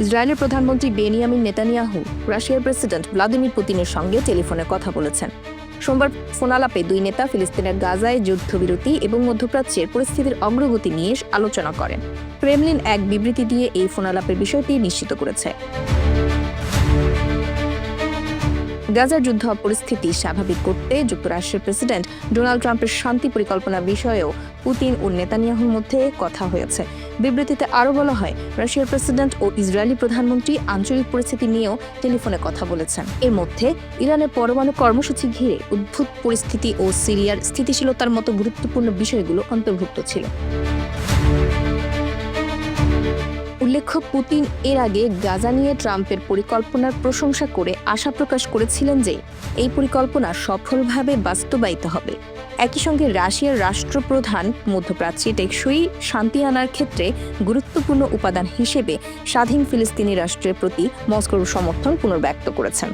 ইসরায়েলের প্রধানমন্ত্রী Benjamin Netanyahu, রাশিয়ার প্রেসিডেন্ট ভ্লাদিমির পুতিনের সঙ্গে টেলিফোনে কথা বলেছেন। সোমবার ফোনালাপে দুই নেতা ফিলিস্তিনের গাজায় যুদ্ধবিরতি এবং মধ্যপ্রাচ্যের পরিস্থিতির অগ্রগতি নিয়ে আলোচনা করেন। ক্রেমলিন এক বিবৃতি দিয়ে এই ফোনালাপের বিষয়টি নিশ্চিত করেছে। গাজার যুদ্ধ পরিস্থিতি স্বাভাবিক করতে যুক্তরাষ্ট্রের প্রেসিডেন্ট ডোনাল্ড ট্রাম্পের শান্তি পরিকল্পনা বিষয়েও পুতিন ও নেতানিয়াহুর মধ্যে কথা হয়েছে। বিবৃতিতে আরও বলা হয়, রাশিয়ার প্রেসিডেন্ট ও ইসরায়েলি প্রধানমন্ত্রী আঞ্চলিক পরিস্থিতি নিয়েও টেলিফোনে কথা বলেছেন। এর মধ্যে, ইরানের পরমাণু কর্মসূচি ঘিরে উদ্ভূত পরিস্থিতি ও সিরিয়ার স্থিতিশীলতার মতো গুরুত্বপূর্ণ বিষয়গুলো অন্তর্ভুক্ত ছিল। উল্লেখ্য, পুতিন এর আগে গাজা নিয়ে ট্রাম্পের পরিকল্পনার প্রশংসা করে আশা প্রকাশ করেছিলেন যে, এই পরিকল্পনা সফলভাবে বাস্তবায়িত হবে। একই সঙ্গে রাশিয়ার রাষ্ট্রপ্রধান মধ্যপ্রাচ্যে টেকসই শান্তি আনার ক্ষেত্রে গুরুত্বপূর্ণ উপাদান হিসেবে স্বাধীন ফিলিস্তিনি রাষ্ট্রের প্রতি মস্কোর সমর্থন পুনর্ব্যক্ত করেছেন।